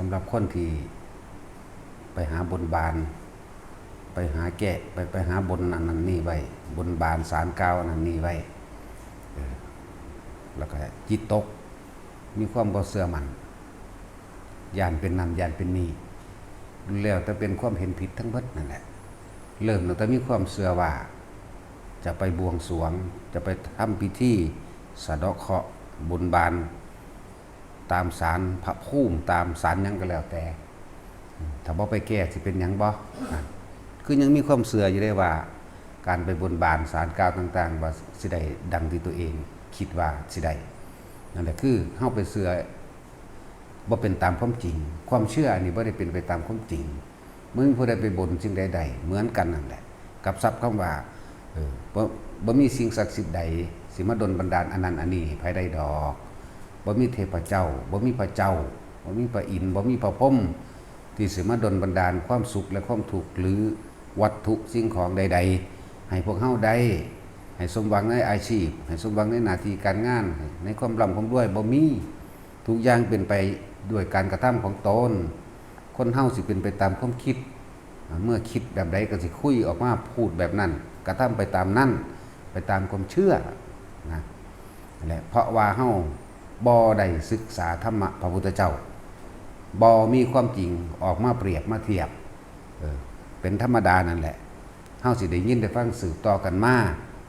สำหรับคนที่ไปหาบนบาน ไปหาแกะไปไปหาบนอันนั้นนี่ไว้บนบานสารกาวอันนั้นนี่ไว้แล้วก็จิตตก มีความบ่เสื่อมันยานเป็นนั่นยานเป็นนี่แล้วแต่เป็นความเห็นผิดทั้งเบิดนั่นแหละ เริ่มแต่มีความเสื่อว่า จะไปบวงสรวง จะไปทำพิธีสะเดาะเคราะห์บุญบาน ตามสารพระภูมิตามสารยังก็แล้วแต่ ถ้าบ่ไปแก้สิเป็นยังบ่คือยังมีความเสื่ออยู่ได้ว่า การไปบนบานสารกล่าวต่างๆ ว่าสิได้ดังที่ตัวเองคิดว่าสิได้นั่นแหละคือเฮาไปเสื่อบ่เป็นตามความจริง ความเชื่ออันนี้บ่ได้เป็นไปตามความจริงมึงผู้ใดไปบนสิ่งใดๆเหมือนกันนั่นแหละ กับทรัพย์คำว่าเออบ่บ่มีสิ่งศักดิ์สิทธิ์ใดสิมาดลบันดาลอันนั้นอันนี้ภายใดดอก บ่มีเทพเจ้าบ่มีพระเจ้าบ่มีพระอินทร์บ่มีพระพรหมที่สิมาดลบันดาลความสุขและความทุกหรือวัตถุสิ่งของใด ๆ ให้พวกเฮาได้ให้สมหวังในอาชีพ ให้สมหวังในหน้าที่การงาน ในความร่ำความรวยบ่มีทุกอย่างเป็นไปด้วยการกระทำของตนคนเฮาสิเป็นไปตามความคิด เมื่อคิดแบบใดก็สิคุยออกมาพูดแบบนั้น กระทำไปตามนั้นไปตามความเชื่อนะแหละเพราะว่าเฮา บ่ได้ศึกษาธรรมะพระพุทธเจ้าบ่มีความจริงออกมาเปรียบมาเทียบเออเป็นธรรมดานั่นแหละเฮาสิได้ยินได้ฟังสืบต่อกันมา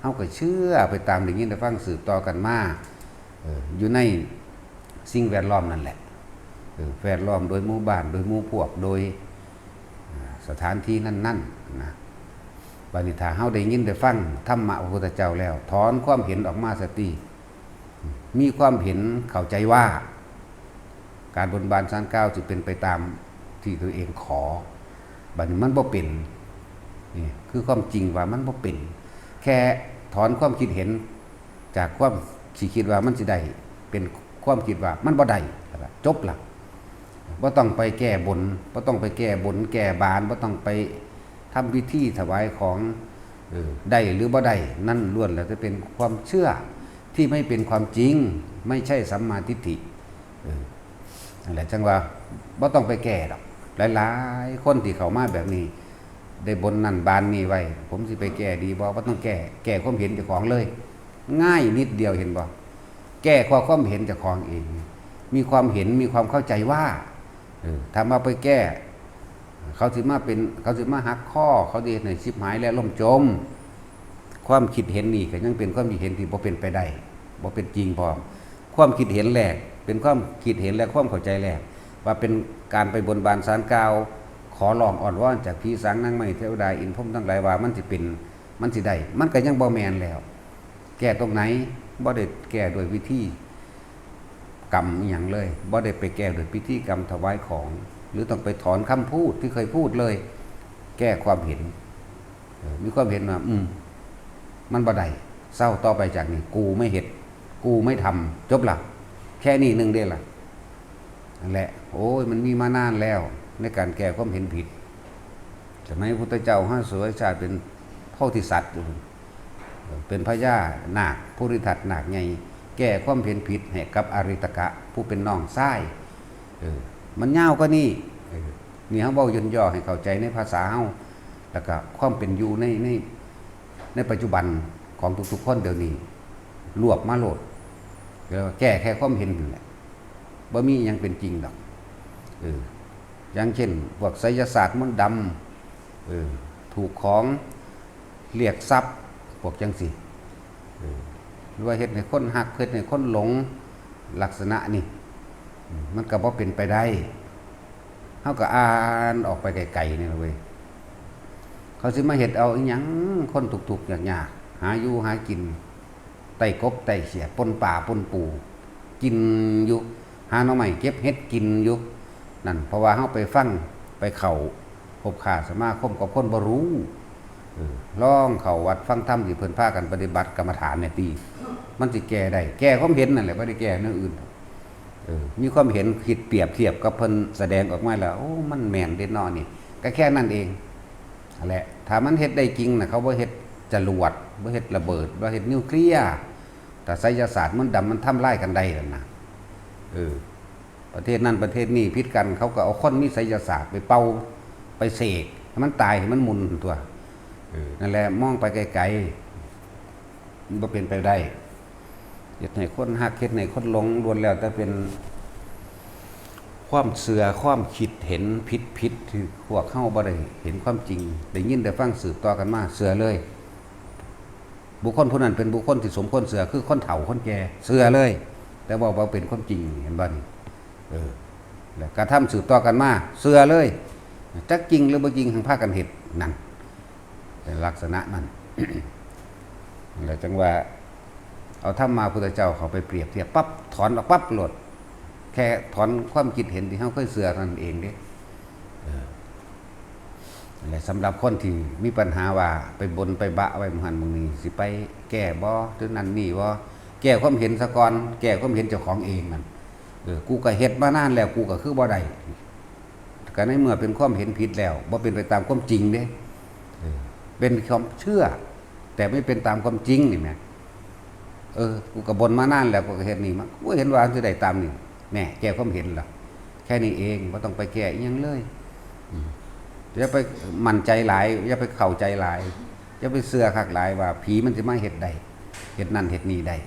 เฮาก็เชื่อไปตามได้ยินได้ฟังสืบต่อกันมาเอออยู่ในสิ่งแวดล้อมนั่นแหละเออแวดล้อมโดยหมู่บ้านโดยหมู่พวกโดยสถานที่นั่นๆนนะบานิทาเฮาได้ยินได้ฟังธรรมะพระพุทธเจ้าแล้ว ถอนความเห็นออกมาสติ มีความเห็นเข้าใจว่า การบนบานสารกล่าจะเป็นไปตามที่ตัวเองขอบัดนี้มันบ่เป็นนี่คือความจริงว่ามันบ่เป็น แค่ถอนความคิดเห็น จากความสิคิดว่ามันสิได้เป็นความคิดว่ามันบ่ได้จบละว่าต้องไปแก้บนว่าต้องไปแก้บน แก้บานว่าต้องไปทำพิธีถวายของออได้หรือบ่ได้นั่นล้วนแล้วจะเป็นความเชื่อ ที่ไม่เป็นความจริง ไม่ใช่สัมมาทิฏฐิออนั่นแหละจังว่าว่าต้องไปแก้หรอกหลายๆ คนที่เขามาแบบนี้ ได้บนนั่นบานนี่ไว้ ผมสิไปแก้ดีบ่ว่าต้องแก้แก้ความเห็นเจ้าของเลย ง่ายนิดเดียวเห็นบ่แก้ความความเห็นเจ้าของเอง มีความเห็นมีความเข้าใจว่าเออถ้ามาไปแก้ เขาสิมาเป็นเขาสิมาหักข้อ เขาดีในชิบหายแล้วล่มจม ความคิดเห็นนี่ก็ยังเป็นความคิดเห็นที่บ่เป็นไปได้บ่เป็นจริงพอมความคิดเห็นแรกเป็นความคิดเห็นและความเข้าใจแรกว่าเป็นการไปบนบานสารกล่าว ขอลองอ่อนวอนจากพี่สังนั่งไม่เทวดาอินพรหมทั้งหลายว่ามันสิเป็นมันสิได้มันก็ยังบ่แมนแล้ว แก้ตรงไหนบ่ได้แก้โดวยวิธีกรรมอย่างเลยบ่ได้ไปแก้โดยพิธีกรรมถวายของ หรือต้องไปถอนคำพูดที่เคยพูดเลย แก้ความเห็น มีความเห็นว่าอืม มันบ่ได้เศร้าต่อไปจากนี้ กูไม่เห็ดกูไม่ทำจบละแค่นี้หนึ่งเดียวละนั่นแหละ โอ้ยมันมีมานานแล้ว ในการแก้ความเห็นผิดสมัยพุทธเจ้าห้าสวยชาติเป็นโพธิสัตว์อยู่เป็นพญาหนาคผู้ริทัดนาคไงแก้ความเห็นผิดให้กับอริตกะ ผู้เป็นน้องไส้มันยาก็นี่เนี่เขาเว้าย่นย่อให้เข้าใจในภาษาเฮาแล้วก็ความเป็นอยู่ในใน ในปัจจุบันของทุกๆคนเดี๋ยวนี้ รวบมาโหลดแล้วแก้แค่ความเห็นแหละบ่มียังเป็นจริงดอกเอออย่างเช่นพวกไสยศาสตร์มนดำเออถูกของเรียกทรัพย์พวกจังสิเออหรือว่าเฮ็ดให้คนหักเฮ็ดให้คนหลงลักษณะนี่ มันก็บ่เป็นไปได้เฮาก็อ่านออกไปไกลๆนี่เว้ย เขาสิมาเฮ็ดเอาอีหยังคนทุกๆยากหาอยู่หากินไต่กบไต่เขียปนป่าปนปูกินอยู่หาหน่อไม้เก็บเฮ็ดกินอยู่นั่นเพราะว่าเฮาไปฟังไปเข้าพบขาสมาคมกับคนบ่รู้เอองเข้าวัดฟังธรรมที่เพิ่นพากันปฏิบัติกรรมฐานเนี่ยตีมันสิแก้ได้ แก้ความเห็นนั่นแหละบ่ได้แก้เรื่องอื่นมีความเห็นคิดเปรียบเทียบกับเพิ่นแสดงออกมาแล้วโอ้มันแม่นเด้เนาะนี่ก็แค่นั้นเอง แหละถ้ามันเฮ็ดได้จริงนะเขาบ่เฮ็ดจรวดบ่เฮ็ดระเบิดบ่เฮ็ดนิวเคลียร์แต่ไสยศาสตร์มันต์ดำมันทำลายกันได้นั่นนะเออประเทศนั้นประเทศนี้พิษกัน เขาก็เอาค้นมีไสยศาสตร์ไปเป่าไปเสกให้มันตายให้มันมุนตัวออนั่นแหละมองไปไกลๆมันบ่เป็นไปได้เฮ็ดให้คนฮักเฮ็ดให้คนหลงล้วนแล้วแต่เป็น ความเสือความคิดเห็นผิดผิดที่พวกเข้าบ่ได้เห็นความจริงได้ยินได้ฟังสืบต่อกันมาเสือเลย บุคคลผู้นั้นเป็นบุคคลที่สมควรเสือคือคนเฒ่าคนแก่เสือเลย แต่บอกว่าเป็นความจริงเห็นบ่นี่เออแล้วกระทำสืบต่อกันมาเสือเลยจักจริงหรือบ่จริงทางภาคกันเหตุนั่นเป็นลักษณะนั้นแล้วจังว่าเอาธรรมมาพุทธเจ้าเขาไปเปรียบเทียบปั๊บถอนออกปั๊บโหลด แค่ถอนความคิดเห็นที่เขาเคยเสือนั่นเองเด้ออและสำหรับคนที่มีปัญหาว่าไปบนไปบะไว้มหันมึงนี้สิไปแก้บ่หรือนั่นนี่บ่แก้ความเห็นสะกอนแก้ความเห็นเจ้าของเองนั่นเออกูก็เฮ็ดมานานแล้วกูก็คือบ่ได้ก็ในเมื่อเป็นความเห็นผิดแล้วบ่เป็นไปตามความจริงเด้เออเป็นความเชื่อ แต่ไม่เป็นตามความจริงนี่แหมเออกูกับบนมานานแล้วกูก็เห็นนี่มากูเห็นว่าจะได้ตามนี่ แน่แก้ความเห็นละแค่นี้เองไม่ต้องไปแก้ยังเลยอย่าไปมั่นใจหลายอย่าไปเข้าใจหลายอย่าไปเสือคักหลายว่า ผีมันจะมาเห็ดใดเห็ดนั่นเห็ดนี่ได้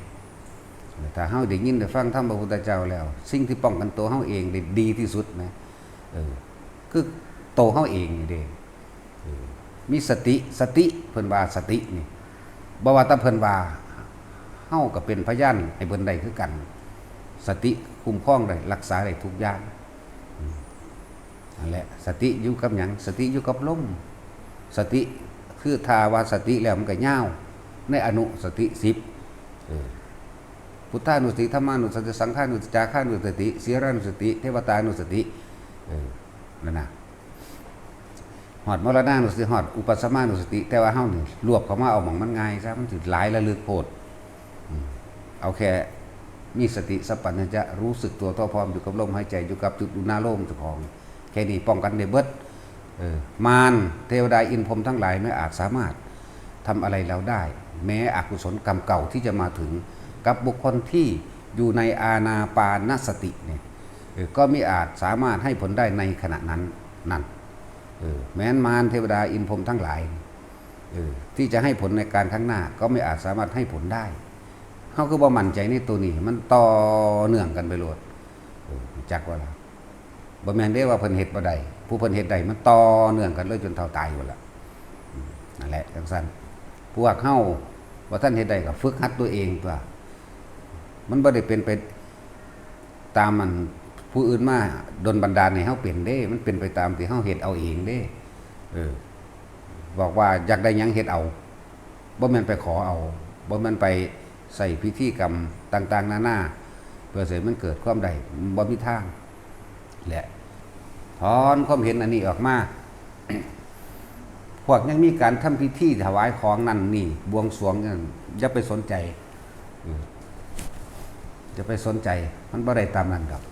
ถ้าเฮาได้ยินได้ฟังธรรมพระพุทธเจ้าแล้ว สิ่งที่ป้องกันตัวเฮาเองได้ดีที่สุดนะเออคือโตเฮาเองนี่เด้เออมีสติสติเพิ่นว่าสตินี่บ่ว่าแตาเพิ่นว่าเฮาก็เป็นพยานให้เพิ่นได้คือกัน สติคุ้มครองได้รักษาได้ทุกอย่างนั่นแหละสติอยู่กับหยังสติอยู่กับลมสติคือทาว่าสติแล้วมันก็ยาวในอนุสติสิบพุทธานุสติธรรมานุสติสังฆานุสติจาฆานุสติเสียรานุสติ เทวตานุสติเออนั่นนะหอดมรณานุสติหอดอุปสมานุสติ แต่ว่าเฮานี่รวบเข้ามาเอาหมองมันง่ายซะมันสิหลายระลึกโพดเอาแค่ มีสติสัพพัญญะรู้สึกตัวต่อพร้อมอยู่กับลมหายใจอยู่กับจุดอุณาโลมเจ้าของ แค่นี้ป้องกันได้เบิดมารเทวดาอินพรมทั้งหลายไม่อาจสามารถทำอะไรเราได้ แม้อกุศลกรรมเก่าที่จะมาถึงกับบุคคลที่อยู่ในอาณาปานสติเนี่ยก็ไม่อาจสามารถให้ผลได้ในขณะนั้นนั่นแม้นมารเทวดาอินพรมทั้งหลายที่จะให้ผลในการข้างหน้าก็ไม่อาจสามารถให้ผลได้ เขาคือบ่มั่นใจในตัวนี้ มันต่อเนื่องกันไปโลดจักว่าล่ะบ่แม่นได้ว่าเพิ่นเฮ็ดบ่ได้ผู้เพิ่นเฮ็ดได้มันต่อเนื่องกันเลยจนเท่าตายอยู่ละนั่นแหละจังซั่นพวกเฮาว่าท่านเฮ็ดได้ก็ฝึกหัดตัวเองตัวมันบ่ได้เป็นไปตามมันผู้อื่นมาดลบันดาลให้เฮาเป็นเด้ มันเป็นไปตามที่เฮาเฮ็ดเอาเองเด้ เออ บอกว่าอยากได้หยังเฮ็ดเอาบ่แม่นไปขอเอาบ่แม่นไป ใส่พิธีกรรมต่างๆ นานาเพื่อเสริมันเกิดความใดบ่มีทางแหละถอนความเห็นอันนี้ออกมาพวกยังมีการทำพิธีถวายของนั่นนี่บวงสรวงนั่นอย่าไปสนใจจะไปสนใจมันบ่ได้ตามนั้นดอก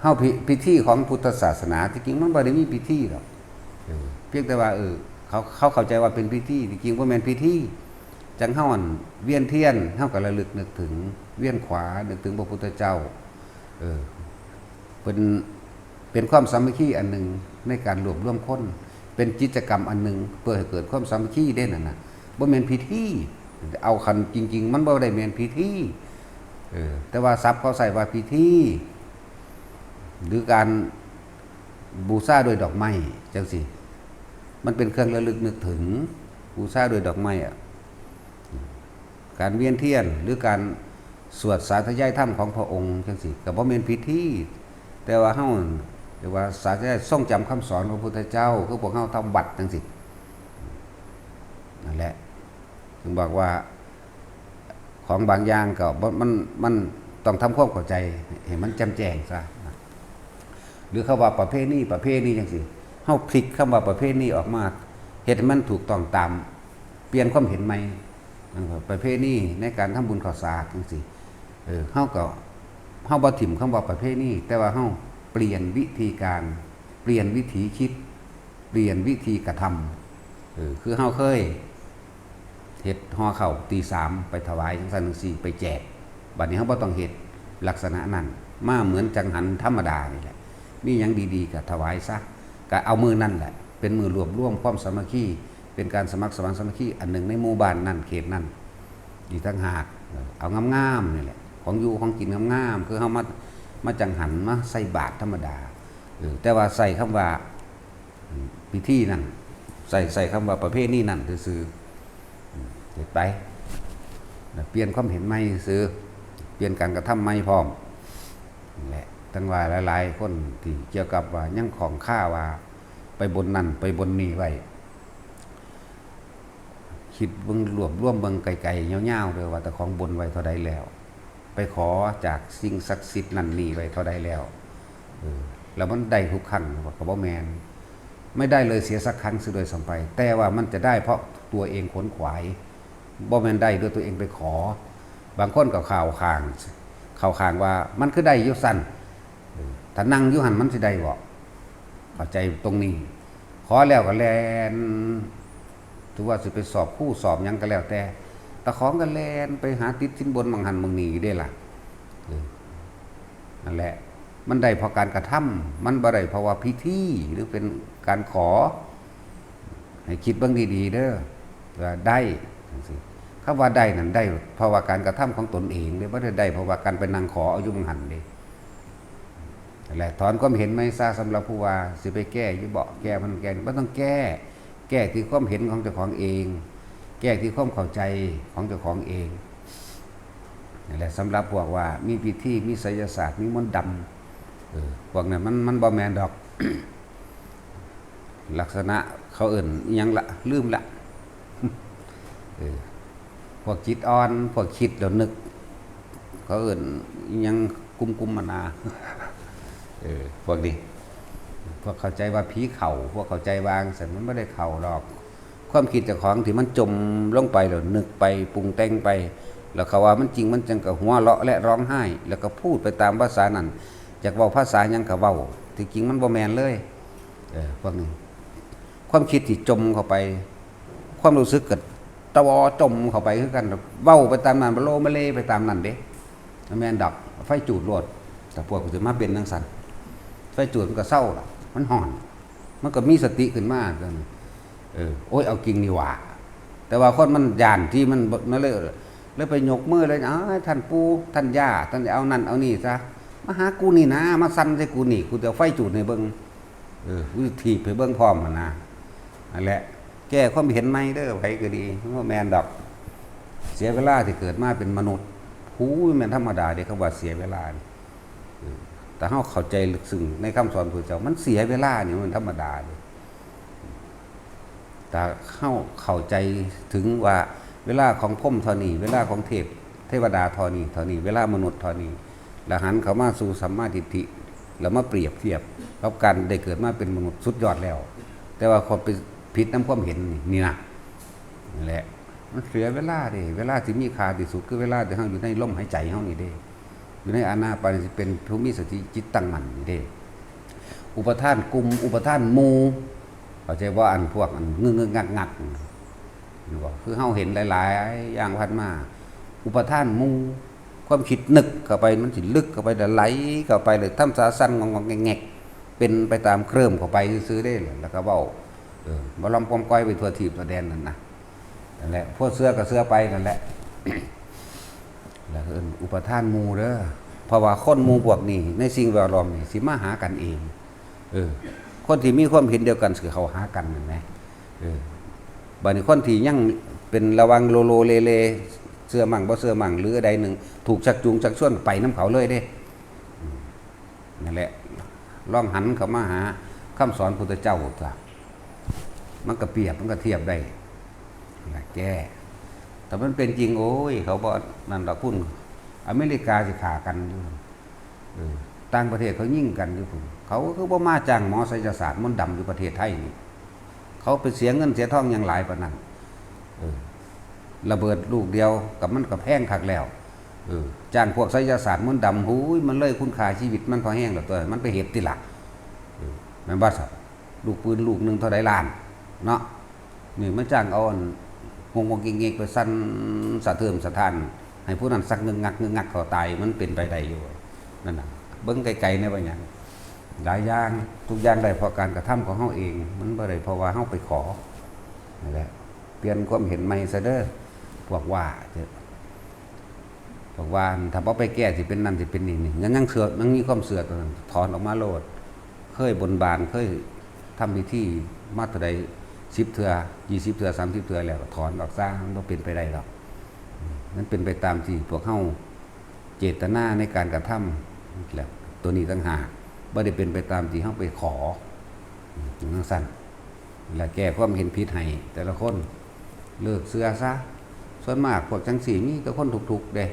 เฮาพิพิธีของพุทธศาสนาที่จริงมันบ่ได้มีพิธีหรอกเออเพียงแต่ว่าเออเขาเขาเข้าใจว่าเป็นพิธีที่จริงบ่แม่นพิธี จังเฮาอั่นเวียนเทียนเฮาก็ระลึกนึกถึง เวียนขวานึกถึงพระพุทธเจ้า เออเป็นเป็นความสามัคคีอันหนึ่งในการรวบรวมคน เป็นกิจกรรมอันหนึ่งเพื่อให้เกิดความสามัคคีได้นั่นนะบ่แม่นพิธีเอาคันจริง ๆ มันบ่ได้แม่นพิธีเออแต่ว่าศัพท์เขาใส่ว่าพิธีหรือการบูชาโดวยดอกไม้จังสิมันเป็นเครื่องระลึกนึกถึงบูชาโดวยดอกไม้อะ การเวียนเทียนหรือการสวดสาธยายธรรมของพระองค์จังสิกับว่าเป็นพิธีแต่ว่าเฮาเรียกว่าสาธยายทรงจำคำสอนของพระพุทธเจ้า คือพวกเฮาทำบัตรจังสินั่นแหละถึงบอกว่าของบางอย่างก็บมันมันต้องทำความเข้าใจเห็นมันจำแจ้งซะหรือเขาว่าประเภทนี้ประเภทนี้จังสิเฮาพลิกคำว่าประเภทนี้ออกมาเฮ็ดให้มันถูกต้องตาม เปลี่ยนความเห็นใหม่ ประเภทนี้ในการทำบุญข้าวสากจังซี่เออเฮาก็เฮาบ่ถิ่มคำว่าประเภทนี้ แต่ว่าเฮาเปลี่ยนวิธีการ เปลี่ยนวิถีคิด เปลี่ยนวิธีกระทำเออคือเฮาเคยเฮ็ดห่อข้าตีสามไปถวายจังซั่นจังซี่ไปแจกบัดนี้เฮาบ่ต้องเฮ็ดลักษณะนั้นมาเหมือนจังหันธรรมดานี่แหละ มีหยังดีๆก็ถวายซะก็เอามือนั่นแหละ เป็นมือรวบรวมความสามัคคี เป็นการสมัครสมานสมัคคีอันหนึ่งในหมู่บ้านนั่นเขตนั่นอีกทั้งหากเอางามๆนี่แหละของอยู่ของกินงามๆคือเฮามามาจังหันมาใส่บาตรธรรมดาแต่ว่าใส่คำว่าพิธีนั่นใส่ใส่คำว่าประเภทนี้นั่นซื่อๆเด็ดไปเปลี่ยนความเห็นไม่ซื้อเปลี่ยนการกระทำไม่พร้อมนั่แหละตั้งว่าหลายๆคนที่เกี่ยวกับว่ายังของข้าว่า ไปบนนั่นไปบนนี่ไว้ คิดเบิ่งรวบร่วมเบิ่งไกลๆเงาวๆเลยว่าแต่ของบนไว้เท่าใดแล้ว ไปขอจากสิ่งศักดิ์สิทธิ์นั่นนี่ไว้เท่าใดแล้วแล้วมันได้ทุกครั้งว่ากับว่าแมนไม่ได้เลยเสียสักครั้งสิโดยสัมไป แต่ว่ามันจะได้เพราะตัวเองขนขวายบ่แมนได้ด้วยตัวเองไปขอ บางคนก็ข่าวคางข่าวคางว่ามันคือได้ยุสันถ้านั่งยุหันมันสิได้บ่เข้าใจตรงนี้ ขอแล้วก็แลน ถือว่าสิไปสอบคู่สอบยังก็แล้วแต่ตะของก็แลนไปหาติดสินบนบางหันบางนีได้ล่ะออนั่นแหละ มันได้เพราะการกระทำมันบ่ได้เพราะว่าพิธีหรือเป็นการขอ ให้คิดบ้างดีๆเด้อว่าได้คำว่าได้นั่นได้เพราะว่าการกระทำของตนเองเด้บ่ได้ได้เพราะว่าการไปนั่งขออายุมหันเด้นั่นแหละถอนความเห็นไม่ซาสำหรับผู้ว่าสิไปแก้อยู่บ่แก้มันแก้บ่ต้องแก้ แก้ที่ความเห็นของเจ้าของเอง แก้ที่ความเข้าใจของเจ้าของเองนั่แหละสำหรับพวกว่ามีพิธีมีไสยศาสตร์มีมนต์ดำพวกนั้นมันมันบ่แมนดอก ลักษณะเขาเอิ่นยังละลืมละพวกจิตอ่อน พวกคิดเดี๋ยวนึก เขาเอิ่นยังกุมกุมมานาพวกนี้ วกเข้าใจว่าผีเข่าพวกเข้าใจวางแต่มันไม่ได้เข่าหรอก ความคิดเจากของที่มันจมลงไปแล้วนึกไปปรุงแต่งไป แล้วเขาว่ามันจริงมันจังกับหัวเราะและร้องไห้ แล้วก็พูดไปตามภาษานั้นจากเว้าภาษาหยังกับเว้าที่จริงมันบ่แมนเลยเออพวกนี้ความคิดที่จมเข้าไป ความรู้สึกกับตะวอจมเข้าไปคือกันเว้าไปตามนั้นบโลมาเลไปตามนั้นเด้แมนดับไฟจูดรวดแต่พวกกูจะมาเป็นนังสันไฟจูดมันก็เศร้าล่ะ มันห่อน มันก็มีสติขึ้นมากันเออโอ้ยเอากิงนี่หว่า แต่ว่าคนมันยานที่มันนั่นเลยแล้วไปยกมือเลยอ้าท่านปูท่านย่าท่านเอานั่นเอานี่ซะมาหากูนี่นะ มาสั่นใส่กูนี่ กูจะไฟจูดในเบิ้งเออวิธีบไปเบื้องพร้อมมันนะนั่นแหละ แก้ความเห็นไหมเด้อไผก็ดีว่าแมนดอก เสียเวลาที่เกิดมาเป็นมนุษย์หูยแมนธรรมดาเด็กเขาว่าเสียเวลาเแต่เฮาเข้าใจลึกซึ้งในคำสอนพระเจ้ามันเสียเวลาเนี่ยมันธรรมดาเลยแต่เข้าเข้าใจถึงว่าเวลาของพรหมท่านี้เวลาของเทพ เทวดาท่านี้เท่านี้เวลามนุษย์ท่านี้แล้วหันเขามาสู่สัมมาทิฏฐิแล้วมาเปรียบเทียบกับการได้เกิดมาเป็นมนุษย์สุดยอดแล้ว แต่ว่าความเป็นผิดน้ำความเห็นนี่นี่นะนั่แหละมันเสียเวลาเด้เวลาที่มีค่าที่สุดคือเวลาที่เฮาอยู่ในลมหายใจเฮานี่เด้ อยู่ในอานาปานสิเป็นผู้มีสติจิตตั้งมั่นนี่เด้อุปทานกลุ่มอุปทานหมู่เข้าใจว่าอันพวกอันงึงงงักงักนี่บ่คือเฮาเห็นหลาย ๆ อย่างพันมา อุปทานหมู่ความคิดนึกเข้าไปมันสิลึกเข้าไปแล้วไหลเข้าไปเลยทำสาสั้นงงๆแงกๆเป็นไปตามเครื่มเข้าไปซื้อได้เลยแล้วก็เว้าเออบ่ลำปอมก้อยไปทั่วทีบทั่วแดนนั่นนะนั่นแหละพวกเสื้อกับเสื้อไปนั่นแหละ แล้วเอิ้นอุปทานหมู่เด้อเพราะว่าคนหมู่พวกนี้ ในสิ่งแวดล้อมนี่สิมาหากันเอง เออ คนที่มีความเห็นเดียวกันสิเขาหากันเห็นไหมเออบัดนี้คนที่ยังเป็นระวังโลโลเลเลเสื้อมั่งบ่เสื้อมั่งหรือใดหนึ่ง ถูกชักจูงชักชวนไปน้ำเขาเลยเด้นั่นแหละลองหันเขามาหาคำสอนพุทธเจ้าจ้ะมันก็เปรียบมันก็เทียบได้แก้ แต่มันเป็นจริงโอ้ย เขาบอกนั่นดอกพุ่นอเมริกาสิขากันอยู่อต่างประเทศเขายิ่งกันอยู่พุ่นเขาก็คือบ่มาจ้างหมอไสยศาสตร์มนต์ดำอยู่ประเทศไทยนี่เขาไปเสียเงินเสียทองอย่างหลายปานนั้นระเบิดลูกเดียวกับมันกับแห้งคักแล้วอจ้างพวกไสยศาสตร์มันดำหูยมันเลยคุณค่าชีวิตมันพอแห้งแล้วตัวมันไปเหตุที่หลักแม่นบ่สับลูกปืนลูกหนึ่งเท่าไดล้าน เนาะนี่มันจ้างเอาอัน งงงเงกไปสั้นสะเทิมสะทาน ให้ผู้นั้นสักเงึงงักเงึงงักเขาตายมันเป็นไปได้อยู่นั่นน่ะเบิ้งไกลๆในบางอย่างหลายอย่างทุกอย่างได้เพราะการกระทำของเฮาเอง มันบ่ได้เพราะว่าเฮาไปขอนั่นแหละเปลี่ยนความเห็นใหม่ซะเด้อพวกว่าเถอะพวกว่าถ้าบ่ไปแก้สิเป็นนั่นสิเป็นนี่นี่ยังยังเสือกยังมีความเสือกถอนออกมาโลด เคยบนบานเคยทำพิธีมาเท่าใด 10เทื่อ20เทื่อ30เทื่อแล้วถอนออกซะมันบ่เป็นไปได้หรอกนั่นเป็นไปตามที่พวกเฮาเจตนาในการกระทำแหละตัวนี้ตั้งหากบ่ได้เป็นไปตามที่เฮาไปขอนั่งสั้นและแก้ความเห็นผิดให้แต่ละคนเลิกเสื้อซะส่วนมากพวกจังสีมีแต่คนถูกๆเด้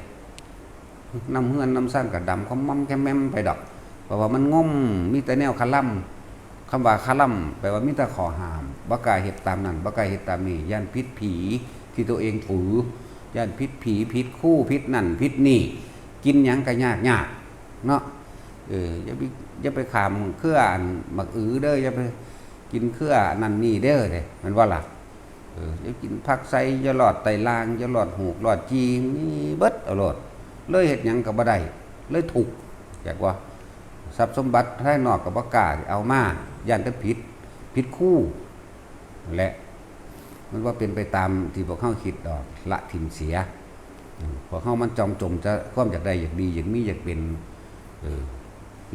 นำเฮือนนำสั้นกับดำเขามั่มแคมแมมไปดอกเพราะว่ามันง่มมีแต่แนวคาล่ำ คำว่าคาล่ำแปลว่ามีแต่ขอหามบ่กล้าเฮ็ดตามนั้นบ่กล้าเฮ็ดตามนี้ย่านพิษผี ที่ตัวเองถือย่านพิษผีพิษคู่พิษนั่นพิษนี่ กินยังก็ยากยากเนาะเอออย่าไปอย่าไปขามเครืออันหมักอือเด้ออย่าไปกินเครือนั่นนี่เด้อเด้มันว่าล่ะเอออย่ากินผักไสอย่าหลอดไตลางอย่าหลอดหูหลอดจีมีเบิดเอาโลอดเลยเฮ็ดยังก็บ่ได้เลยถูกอยากว่า ทรัพย์สมบัติภายนอกก็บ่กล้าเอามาย่านแต่ผิดผิดคู่ และมันว่าเป็นไปตามที่พวกเขาคิดดอกละถิ่มเสียพอเข้ามันจอมจมจะความอยากได้อยากดีอยากมีอยากเป็นเออ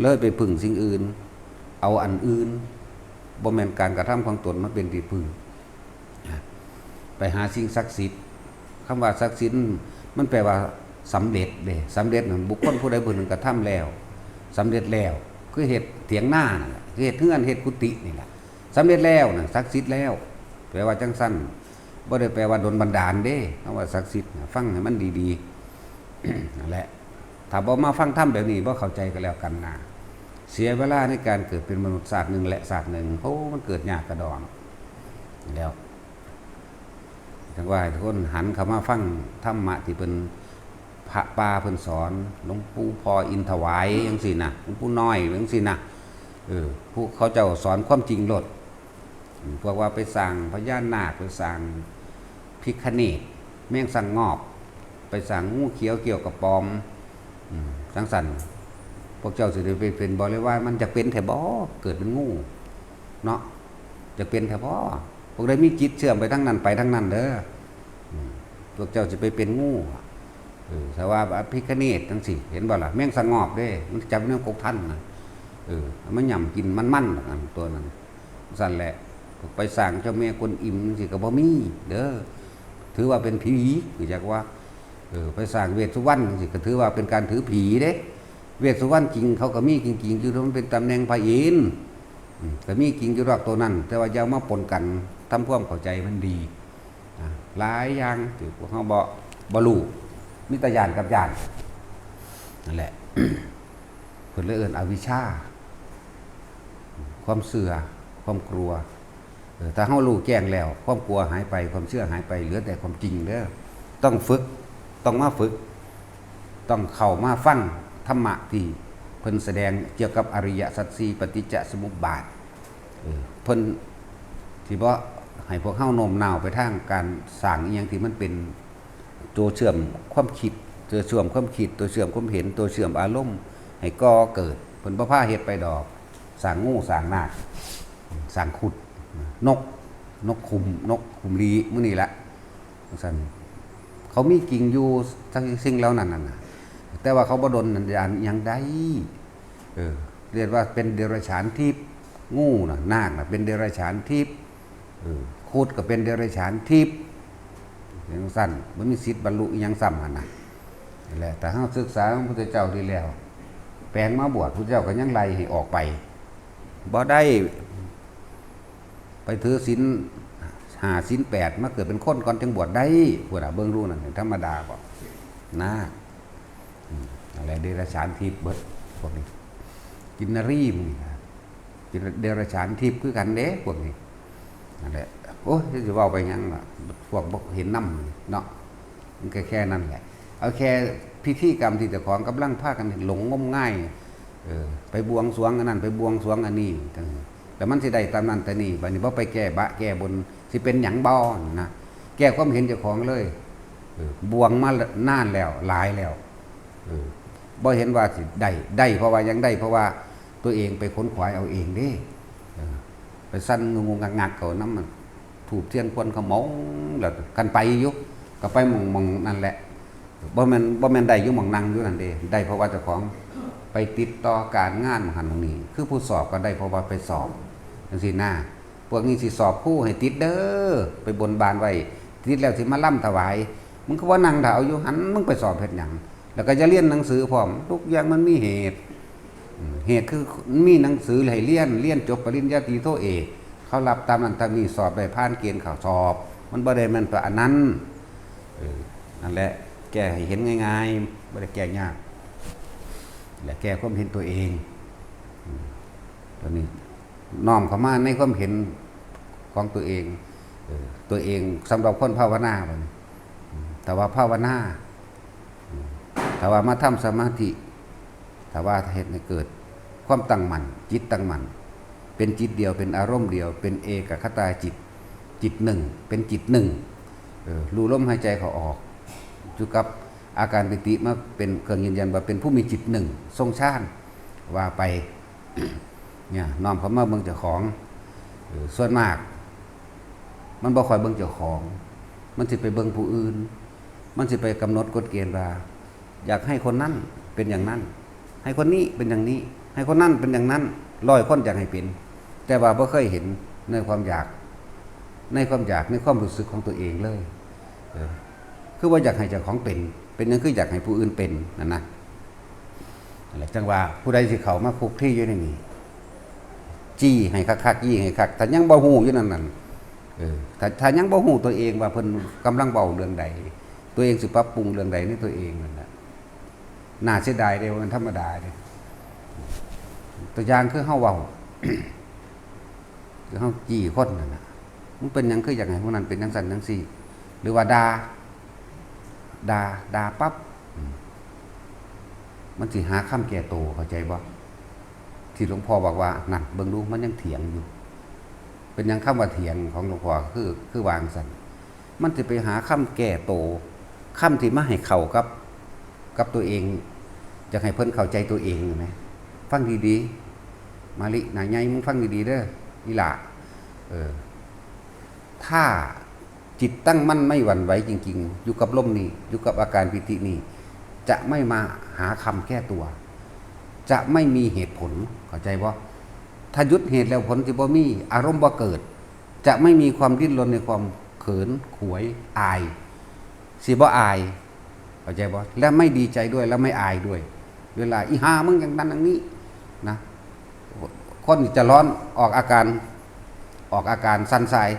เลยไปพึ่งสิ่งอื่น เอาอันอื่นบ่แมนการกระทำของตนมันเป็นที่พึ่งไปหาสิ่งศักดิ์สิทธิ์คำว่าศักดิ์สิทธิ์มันแปลว่าสำเร็จเด้สำเร็จนั่นบุคคลผู้ใดผู้หนึ่งกระทำแล้ว สำเร็จแล้ว คือเฮ็ดเถียงหน้านั่นแหละคือเฮ็ดเฮือนเฮ็ดกุฏินี่แหละสำเร็จแล้วนะศักดิ์สิทธิ์แล้ว แปลว่าจังสั้นบ่ได้แปลว่าโดนบันดาลเด้คำว่าศักดิ์สิทธิ์ฟังให้มันดีๆนั่นแหละถ้าบ่มาฟังธรรมแบบนี้บ่เข้าใจกันแล้วกันนะเสียเวลาในการเกิดเป็นมนุษย์ศาสตร์หนึ่งและศาสตร์หนึ่งโอ้มันเกิดยากกระดอนแล้วจังว่าห้ทุกคนหันเข้ามาฟังธรรมะที่เป็น พระป่าเพิ่นสอนหลวงปู่พออินถวายจังซี่นะหลวงปู่น้อยจังซี่นะเออผู้เขาเจ้าสอนความจริงโลดพวกว่าไปสั่งพญานาคไปสั่งพิคเนตแม่งสั่งงอบ ไปสั่งงูเขียวเกี่ยวกับปอมอืมสังสันพวกเจ้าสิได้ไปเป็นบริวารมันจะเป็นแถบอเกิดเป็นงูเนาะจะเป็นแถบอพวกได้มีจิตเชื่อมไปทั้งนั้นไปทั้งนั้นเด้อพวกเจ้าจะไปเป็นงู เออแต่ว่าพิคเนตทั้งสี่เห็นบ่ล่ะแม่งสงงอบด้มันจับเนื้อกกท่านนะเออมันหย่ำกินมันมันๆนั่นตัวนั้นสั่นแหละไปสั่งเจ้าแม่กวนอิ่มสิก็บ่มีเด้อถือว่าเป็นผีคือจักว่าเออไปสั่งเวทสุวรรณสิก็ถือว่าเป็นการถือผีเด้ เวทสุวรรณจริงเขาก็มีจริงๆคือมันเป็นตำแหน่งพระอินทร์ก็มีจริงอยู่รอกตัวนั้น แต่ว่าอย่ามาปนกันทำความเข้าใจมันดีหลายอย่างที่พวกเขาบ่บลู มีแต่ยานกับยานนั่นแหละเพิ่นเลยเอิ้นอวิชชา ความเสื่อความกลัวถ้าเฮารู้แจ้งแล้ว ความกลัวหายไปความเชื่อหายไปเหลือแต่ความจริงเด้อต้องฝึกต้องมาฝึก ต้องเข้ามาฟังธรรมะที่เพิ่นแสดงเกี่ยวกับอริยสัจสี่ปฏิจจสมุปบาทเพิ่นที่บ่าให้พวกเฮาน้มนาวไปทางการสร้างอีหยังที่มันเป็น ตัวเชื่อมความคิดตัวเชื่อมความคิดตัวเชื่อมความเห็นตัวเชื่อมอารมณ์ให้ก่อเกิดเพิ่นบ่พาเฮ็ดไปดอกสางงูสางนาคสางขุดนกนกคุมนกคุมลีมื้อนี้ละสันเขามีกิ่งอยู่ทั้งสิ่งแล้วนั่นน่ะแต่ว่าเขาบดนนันยานยังได้เออเรียกว่าเป็นเดรัจฉานทิพย์งูน่ะนาคน่ะเป็นเดรัจฉานทิพย์คูดก็เป็นเดรัจฉานทิพย์ อย่างสั้นมันมีสิทธิ์บรรลุอิหยังซ้ำหั่นน่ะนั่แหละแต่เฮาศึกษาพระพุทธเจ้าดีแล้ว แปลงมาบวชพระเจ้าก็ยังไล่ให้ออกไปบ่ได้ ไปถือศีลหาศีลแปดมาเกิดเป็นคนก่อนจึงบวชได้พวกเราเบิ่งรู้นั่นธรรมดาบ่นะอะไรเดรัจฉานทิพย์เบิดพวกนี้กินนารีพวกนี้ครับกินเดรัจฉานทิพย์คือกันเด้พวกนี้นั่นแหละ โอ้ยจะว่าไปยังล่ะพวกบ่เห็นน้ำเนาะมันแค่แค่นั้นแหละ เอาแค่พิธีกรรมที่เจ้าของกำลังพากันหลงงมง่ายเออไปบวงสรวงอันนั้นไปบวงสรวงอันนี้แต่มันสิได้ตามนั้นแต่นี่บัดนี้บ่ไปแก้บะแก้บนสิเป็นหยังบ่นะแก้ความเห็นเจ้าของเลยบวงมานานแล้วหลายแล้วบ่เห็นว่าสิได้ได้เพราะว่ายังได้เพราะว่าตัวเองไปค้นขวายเอาเองเด้ไปสั้นงูงักงักเขาน้ำมัน ถูกเทียนควนเขาเมาแล้วกันไปอยู่ก็ไปมองมองนั่นแหละบ่แม่นบ่แม่นได้อยู่มองนั่งอยู่นั่นเด้ได้เพราะว่าเจ้าของไปติดต่อการงานหม้องหันหมองนี้ คือผู้สอบก็ได้เพราะว่าไปสอบจังซี่หน้าพวกนี้สิสอบผู้ให้ติดเด้อไปบนบานไว้ติดแล้วสิมาล่ำถวายมึงก็ว่านั่งด่าเอาอยู่หันมึงไปสอบเฮ็ดหยังแล้วก็จะเรียนหนังสือพร้อมทุกอย่างมันมีเหตุ เหตุคือมีหนังสือให้เรียนเรียนจบปริญญาตรีโทเอก เขารับตามนั้นตามนี้สอบได้ผ่านเกณฑ์เขาสอบ มันบ่ได้มันตัวอันนั้นนั่นแหละแก้ให้เห็นง่ายๆบ่ได้แก้ยากและแก้ความเห็นตัวเองตอนนี้น้อมเข้ามาในความเห็นของตัวเองตัวเองสำหรับคนภาวนาบัดนี้แต่ว่าภาวนาแต่ว่ามาทำสมาธิแต่ว่าเหตุให้เกิด ความตั้งมั่นจิตตั้งมั่น เป็นจิตเดียวเป็นอารมณ์เดียว เป็นเอกคตาจิตจิตหนึ่ง เป็นจิตหนึ่งรู้ลมหายใจเขาออกอยู่กับอาการปิติมาเป็นเครื่องยืนยันว่าเป็นผู้มีจิตหนึ่ง ทรงชาติว่าไปเนี่ยน้อมเขามาเบิ่งเจ้าของส่วนมาก มันบ่คอยเบิ่งเจ้าของ มันสิไปเบิ่งผู้อื่น มันสิไปกำหนดกฎเกณฑ์ว่า อยากให้คนนั้นเป็นอย่างนั้น ให้คนนี้เป็นอย่างนี้ ให้คนนั้นเป็นอย่างนั้นร้อยคนอยากให้เป็น แต่ว่าบ่เคยเห็นในความอยาก ในความอยากในความรู้สึกของตัวเองเลยคือว่าอยากให้เจ้าของเป็น เป็นนั่นคืออยากให้ผู้อื่นเป็นนั่นนะนั่นแหละจังว่าผู้ใดสิเขามาคุกที่อยู่ในนี้จี้ให้คักๆจี้ให้คักแต่ยังบ่ฮู้อยู่นั่นนั่นเออถ้าถ้ายังบ่ฮู้ตัวเองว่าเพิ่นกำลังเบาเรื่องใด ตัวเองสิปรับปรุงเรื่องใดในตัวเองนั่นแหละน่าเสียดายเด้ว่ามันธรรมดาเด้ตัวอย่างคือเฮาเว้า คือเฮาจี้คนนั่นน่ะมันเป็นหยังคืออย่างไงพวกนั้นเป็นจังซั่นจังซี่ หรือว่าดาดาดาปั๊บมันสิหาคำแก้ตัวเข้าใจบ่ที่หลวงพ่อบอกว่านั่นเบิ่งดูมันยังเถียงอยู่ เป็นยังคำว่าเถียงของหลวงพ่อคือคือวางสันมันจะไปหาคำแก่โตคำที่มาให้เข้ากับ กับตัวเองจะให้เพิ่นเข้าใจตัวเองไหมฟังดีๆมาลินายใหญ่มึงฟังดีๆเด้อ นี่ล่ะเออถ้าจิตตั้งมั่นไม่หวั่นไหวจริง ๆ อยู่กับลมนี้อยู่กับอาการปิตินี้จะไม่มาหาคำแก้ตัว จะไม่มีเหตุผลเข้าใจว่าถ้ายุดเหตุแล้วผลที่บ่มี อารมณ์บ่เกิด จะไม่มีความดิ้นรนในความเขินขวยอายสิบ่อายเข้าใจบ่และไม่ดีใจด้วยและไม่อายด้วย เวลาอีหามึงอย่างนั้นอย่างนี้ คนจะร้อนออกอาการออกอาการสันทราย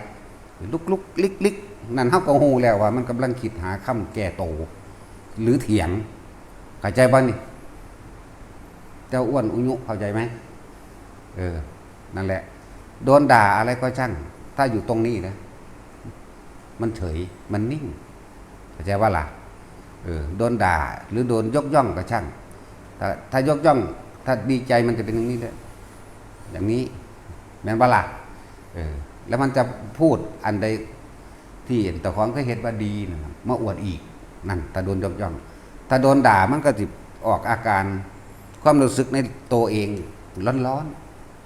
ลุกลุกลิกลิกนั่นเฮาก็ฮู้แล้วว่า มันกำลังคิดหาคำแก้โต หรือเถียงเข้าใจบ่นี่เจ้าอ้วนอุยุเข้าใจไหมเออ นั่นแหละ โดนด่าอะไรก็ช่าง ถ้าอยู่ตรงนี้นะ มันเฉย มันนิ่ง เข้าใจว่าล่ะ เออ โดนด่า หรือโดนยกย่องก็ช่าง ถ้าถ้ายกย่อง ถ้าดีใจมันจะเป็นอย่างนี้เลย อย่างนี้แม่นว่าล่ะเออแล้วมันจะพูดอันใดที่เห็นต่ของก็เห็นว่าดีนะมาอวดอีกนั่นถ้าโดนยกย่องถ้าโดนด่ามันก็จะออกอาการ ความรู้สึกในตัวเองร้อน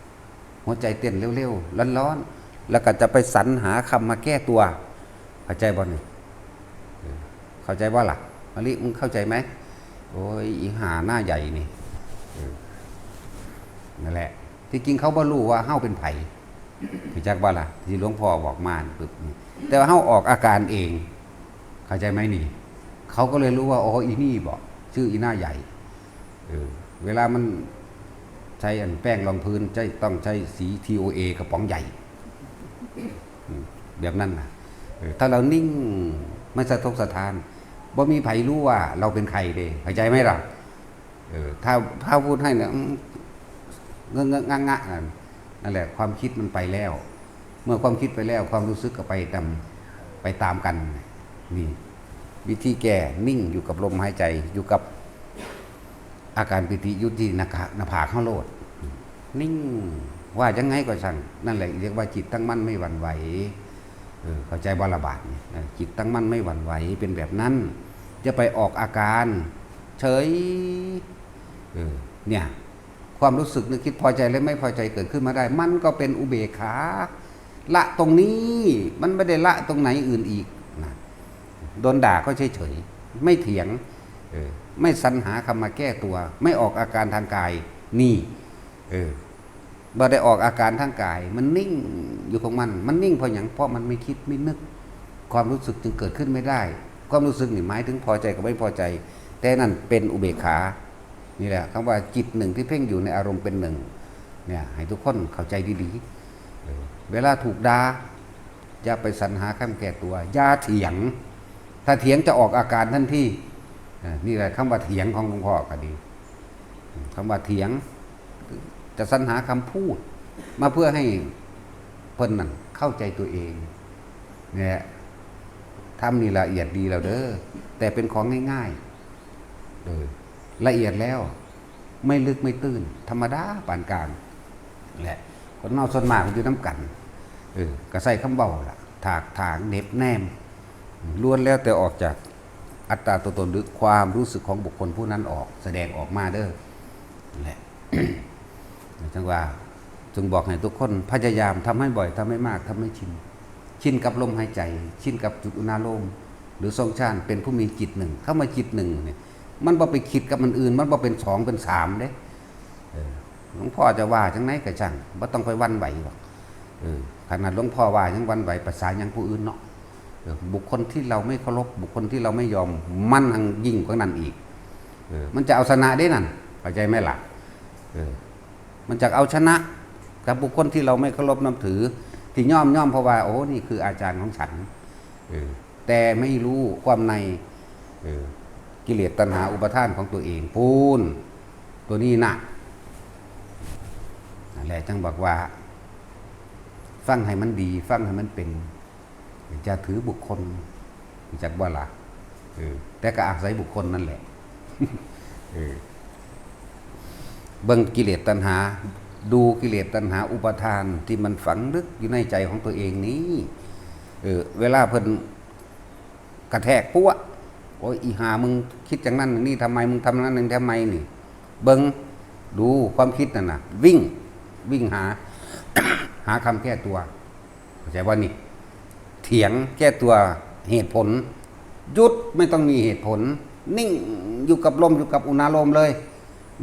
ๆหัวใจเต้นเร็วๆร้อนๆแล้วก็จะไปสรรหาคำมาแก้ตัว เข้าใจบ่นี่เออเข้าใจว่าล่ะมะลิมึงเข้าใจไหมโอ้ยอีหาหน้าใหญ่นี่นั่นแหละ ที่จริงเขาบ่รู้ว่าเฮาเป็นไผเข้าใจว่ล่ะที่หลวงพ่อบอกมานปึ๊บแต่ว่าเฮาออกอาการเอง เข้าใจไหมนี่ เขาก็เลยรู้ว่าอ๋ออีนี่บอกชื่ออีหน้าใหญ่เออเวลามันใช้อันแป้งรองพื้นใช้ต้องใช้สี TOA กระป๋องใหญ่ แบบนั้นนะเออถ้าเรานิ่งไม่สะทกสะทานบ่มีไผรู้ว่าเราเป็นใครเด้เข้าใจไหมล่ะเออถ้าถ้าพูดให้เนี่ย เงอะเงอะงะงะนั่นแหละความคิดมันไปแล้ว เมื่อความคิดไปแล้วความรู้สึกก็ไปตามไปตามกันนี่วิธีแก้นิ่งอยู่กับลมหายใจอยู่กับอาการปิติยุตินาคาหนาผาข้าโลด นิ่งว่ายังไงก็ช่างนั่นแหละเรียกว่าจิตตั้งมั่นไม่หวั่นไหวเออเข้าใจบาลบาทนี่เออจิตตั้งมั่นไม่หวั่นไหวเป็นแบบนั้น จะไปออกอาการ เฉยเออเนี่ย ความรู้สึกนึกคิดพอใจและไม่พอใจเกิดขึ้นมาได้ มันก็เป็นอุเบกขา ละตรงนี้มันไม่ได้ละตรงไหนอื่นอีกนะโดนด่าก็เฉยๆไม่เถียงไม่สรรหาคำมาแก้ตัว ไม่ออกอาการทางกายนี่เออบ่ได้ออกอาการทางกาย มันนิ่งอยู่ของมัน มันนิ่งเพราะอย่างเพราะมันไม่คิดไม่นึก ความรู้สึกจึงเกิดขึ้นไม่ได้ ความรู้สึกนี่หมายถึงพอใจกับไม่พอใจ แต่นั่นเป็นอุเบกขา นี่แหละคำว่าจิตหนึ่งที่เพ่งอยู่ในอารมณ์เป็นหนึ่งเนี่ยให้ทุกคนเข้าใจดีๆ เวลาถูกดา่าอย่าไปสรรหาข้าแก่ตัวอย่าเถียง ถ้าเถียงจะออกอาการทันทีนี่แหละคำว่าเถียงของหลวงพ่อก็ดีคำว่าเถียง จะสรรหาคำพูด มาเพื่อให้เพิ่นนั่นเข้าใจตัวเองเนี่ยทำนี่ละเอียดดีแล้วเด้อแต่เป็นของง่ายๆเออ ละเอียดแล้ว ไม่ลึกไม่ตื้น ธรรมดาปานกลางแหละคนนอกส่วนมากมันอยู่น้ำกันเออก็ใส่คำเบาล่ะ ถากถางเน็บแนมล้วนแล้วแต่ออกจากอัตตาตัวตนหรือความรู้สึกของบุคคลผู้นั้นออก แสดงออกมาเด้อแหละจังว่าจึงบอกให้ทุกคนพยายามทำให้บ่อยทำให้มากทำให้ชินชินกับลมหายใจ ชินกับจุดอุณาโลม หรือทรงชาติเป็นผู้มีจิตหนึ่ง เข้ามาจิตหนึ่งเนี่ย มันบ่ไปคิดกับมันอื่น มันบ่เป็นสองเป็นสามเด้หลวงพ่อจะว่าจังไหนก็ช่างบ่ต้องไปวันไหวหรอกขนาดหลวงพ่อว่ายังวันไหวภาษายังผู้อื่นเนาะบุคคลที่เราไม่เคารพบุคคลที่เราไม่ยอมมันหังยิ่งกว่านั้นอีกอมันจะเอาชนะได้นั่นเข้าใจไหมล่ะมันจะเอาชนะกับบุคคลที่เราไม่เคารพนับถือ ที่ย่อมย่อมเพราะว่าโอ้นี่คืออาจารย์ของฉันอแต่ไม่รู้ความในอ กิเลสตัณหาอุปทานของตัวเองพูนตัวนี้นะนั่นแหละจังบอกว่า ฟังให้มันดี ฟังให้มันเป็นจะถือบุคคลจากว่าละเออแต่ก็อาศัยบุคคลนั่นแหละเออเบิ่งกิเลสตัณหา ดูกิเลสตัณหา อุปทานที่มันฝังลึกอยู่ในใจของตัวเองนี้เออเวลาเพิ่นกระแทกปั้วโอ้ยอีหามึงคิดอย่างนั้นอย่างนี่ทำไมมึงทำนั้นอย่างทำไมนี่ เบิ่งดูความคิดนั่นน่ะ วิ่งวิ่งหา หาคำแก้ตัวเข้าใจว่านี่ เถียงแก้ตัวเหตุผลหยุดไม่ต้องมีเหตุผล นิ่งอยู่กับลมอยู่กับอุณาลมเลย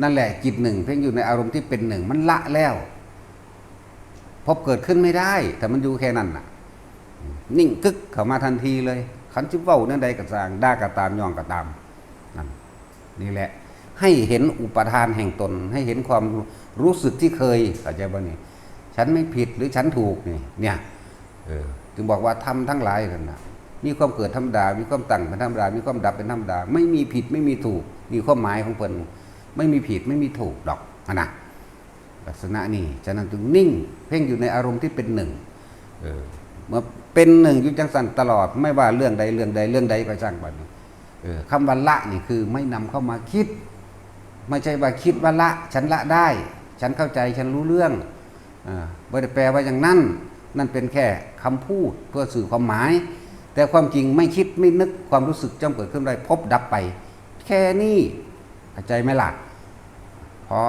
นั่นแหละจิตหนึ่งเพ่งอยู่ในอารมณ์ที่เป็นหนึ่งมันละแล้วพบเกิดขึ้นไม่ได้ แต่มันอยู่แค่นั้นน่ะ นิ่งกึกเข้ามาทันทีเลย ขันจิเว้านั่นใดกระสร้างด่ากระตามย่องกระตามนั่นนี่แหละ ให้เห็นอุปทานแห่งตน ให้เห็นความรู้สึกที่เคยเข้าใจบ่นี่ฉันไม่ผิดหรือฉันถูกนี่เนี่ยเออจึงบอกว่าทำทั้งหลายนั่นนะมีความเกิดธรรมดา มีความตั้งเป็นธรรมดา มีความดับเป็นธรรมดา ไม่มีผิดไม่มีถูก มีความหมายของเพิ่นไม่มีผิดไม่มีถูกดอกอนะลักษณะนี้ฉะนั้นจึงนิ่ง เพ่งอยู่ในอารมณ์ที่เป็นหนึ่งเออเมื่อ เป็นหนึ่งอยู่จังสันตลอด ไม่ว่าเรื่องใดเรื่องใดเรื่องใดก็ช่างบัดนี้เออคำว่าละนี่คือไม่นำเข้ามาคิด ไม่ใช่ว่าคิดว่าละ ฉันละได้ ฉันเข้าใจฉันรู้เรื่องอ่าไม่ได้แปลว่าอย่างนั้น นั่นเป็นแค่คำพูดเพื่อสื่อความหมาย แต่ความจริงไม่คิดไม่นึกความรู้สึกจำเกิดขึ้นได้พบดับไป แค่นี้เข้าใจไหมล่ะพอ